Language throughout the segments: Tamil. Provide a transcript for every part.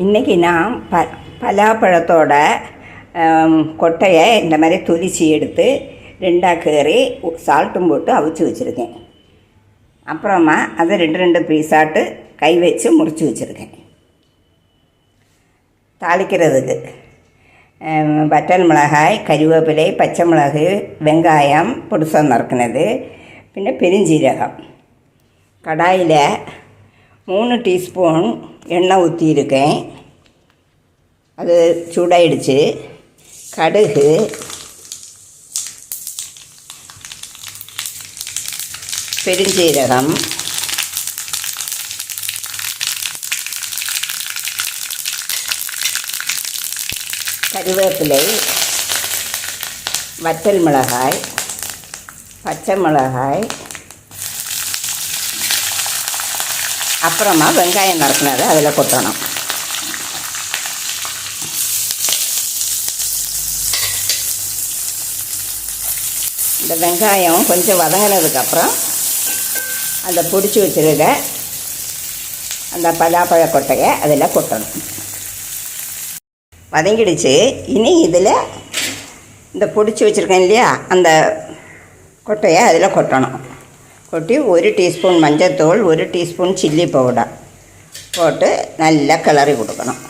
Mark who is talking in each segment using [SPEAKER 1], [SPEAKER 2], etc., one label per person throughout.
[SPEAKER 1] இன்றைக்கி நான் ப பலாப்பழத்தோட கொட்டையை இந்த மாதிரி துளிச்சி எடுத்து ரெண்டாக கீறி சால்ட்டும் போட்டு அவிச்சு வச்சுருக்கேன். அப்புறமா அதை ரெண்டு ரெண்டு பீஸாட்டு கை வச்சு முறிச்சு வச்சுருக்கேன். தாளிக்கிறதுக்கு வற்றல் மிளகாய் கருவேப்பிலை பச்சை மிளகு வெங்காயம் புடுசம் நறுக்கினது பின்ன பெருஞ்சீரகம். கடாயில் மூணு டீஸ்பூன் எண்ணெய் ஊற்றியிருக்கேன் அது சூடாயிடுச்சு. கடுகு. பெருஞ்சீரகம். கருவேப்பிலை. வற்றல் மிளகாய். பச்சை மிளகாய். அப்புறமா வெங்காயம் நறுக்கினதை அதில் கொட்டணும். இந்த வெங்காயம் கொஞ்சம் வதங்கினதுக்கப்புறம் அந்த பிடிச்சி வச்சுருக்க அந்த பலாப்பழ கொட்டையை அதில் கொட்டணும். வதங்கிடுச்சு. இனி இதில் இந்த பிடிச்சி வச்சுருக்கேன் இல்லையா? அந்த கொட்டையை அதில் கொட்டணும். கொட்டி ஒரு டீஸ்பூன் மஞ்சத்தூள் ஒரு டீஸ்பூன் சில்லி பவுடர் போட்டு நல்லா கிளறி கொடுக்கணும்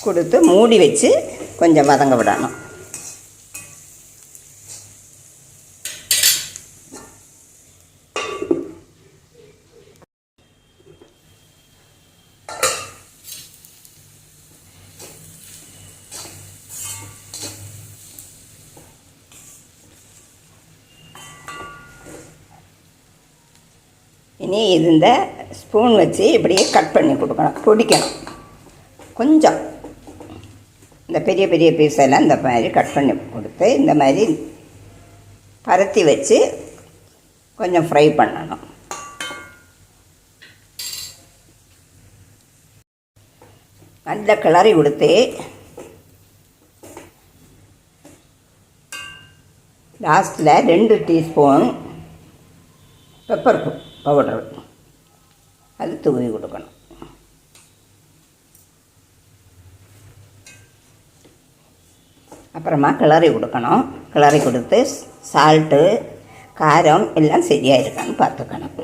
[SPEAKER 1] கொடுத்து மூடி வச்சு கொஞ்சம் வதங்க விடணும் இனி இது இந்த ஸ்பூன் வச்சு இப்படியே கட் பண்ணி கொடுக்கணும். பொடிக்கணும். கொஞ்சம். இந்த பெரிய பெரிய பீஸ் எல்லாம் இந்த மாதிரி கட் பண்ணி கொடுத்து இந்த மாதிரி பரத்தி வச்சு கொஞ்சம் ஃப்ரை பண்ணணும். நல்ல கிளறி கொடுத்து லாஸ்ட்டில் ரெண்டு டீஸ்பூன் பெப்பர் பவுடர் அது தூவி கொடுக்கணும் அப்புறமா கிளறி கொடுக்கணும் கிளறி கொடுத்து சால்ட்டு காரம் எல்லாம் சரியாக இருக்கான்னு பார்த்துக்கணும்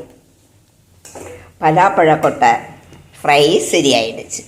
[SPEAKER 1] பலாப்பழ கொட்டை ஃப்ரை சரியாயிடுச்சு